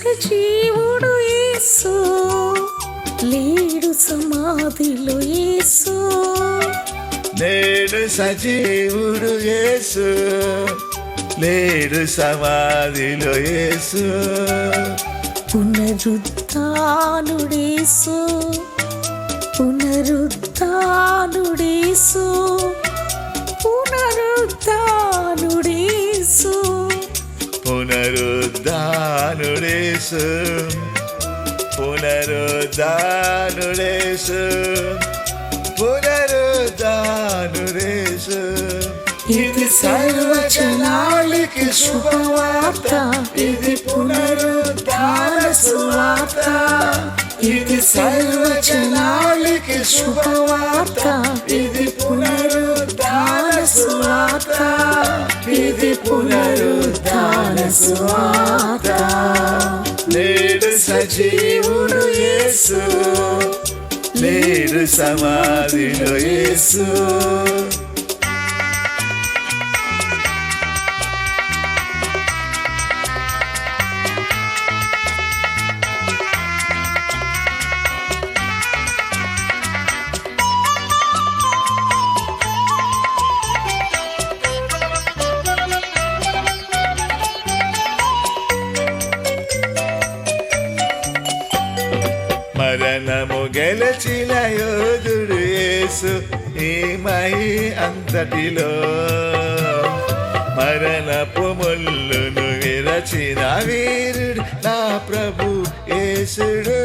సజీవుడు జీవుడు యేసు లేడు సమాధిలో యేసు. లేడు సజీవుడు యేసు లేడు సమాధిలో యేసు. పునరుద్ధానుడేసు పునరుద్ధానుడేసు. పునరుద్ధా పునరుద్ధానుడేసు పునరుద్ధానుడేసు పునరుద్ధానుడేసు ఇది సర్వజనాళికి శుభవార్త ఇది పునరుద్ధాన సువార్త ఇది సర్వజనాళికి శుభవార్త ఇది పునరుద్ధాన సువార్త ఇది పునరుద్ధాన సువార్త సజీవుడు యేసు లేడు సమాధిలో యేసు మనము గెలచిన యోధుడు యేసు ఈ మహి అంతటిలో. మరణపు ముళ్ళును విరచిన వీరుడు నా ప్రభు యేసుడు.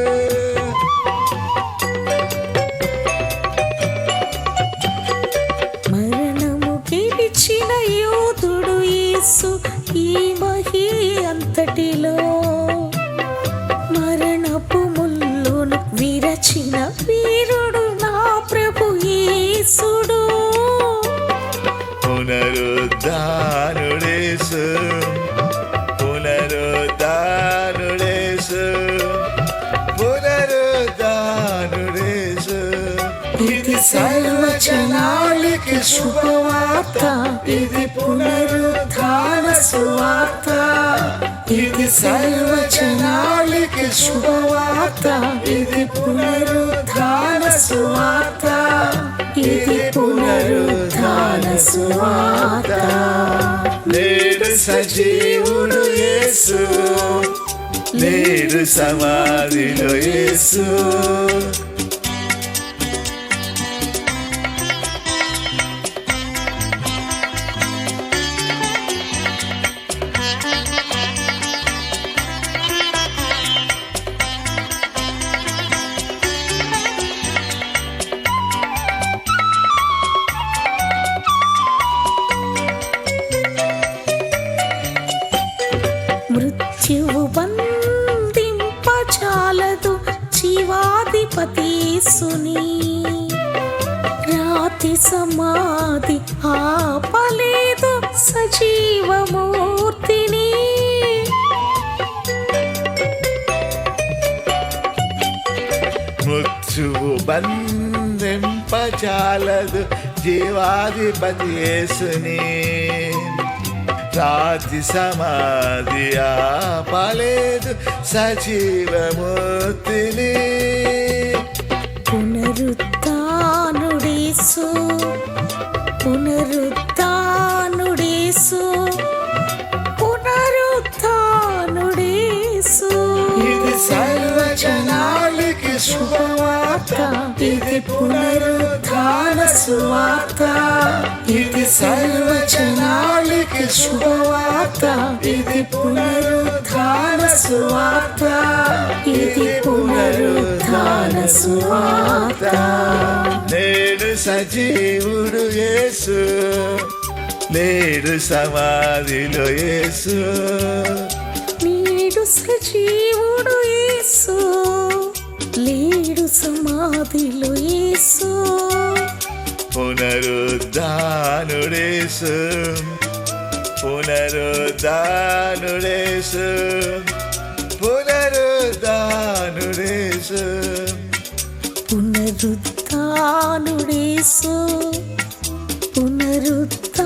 జనాలకి శుభవార్త. ఇది పునరుద్ధాన సువార్త. ఇది సర్వ జనాలకి శుభవార్త. ఇది పునరుద్ధాన సువార్త. ఇది పునరుద్ధాన సువార్త. నేడు సజీవుడు యేసు. లేడు సమాధిలో యేసు. జీవాధిపతీసుని రాతి సమాధి ఆపలేదు సజీవమూర్తిని. మృత్యువు బంధింపచాలదు జీవాధిపతి యేసుని. రాతి సమాధి ఆపలేదు సజీవమూర్తిని. పునరుత్నుడేసు పునరుత్నుడేసు పునరుత్నుడేసు ఇది సర్వజనాళికి శుభవార్త. ఇది పునరుద్ధాన సువార్త. ఇది సర్వజనాళికి శుభవార్త. ఇది పునరుద్ధాన సువార్త. ఇది పునరుద్ధాన సువార్త నేడు సజీవుడు యేసు. లేడు సమాధిలో యేసు. నీడు సజీవుడు యేసు. లేడు సమాధిలో యేసు. పునరుద్ధానుడేసు. పునరుద్ధానుడేసు. పునరుద్ధానుడేసు. పునరుత్డేశు పునరుత్డేశు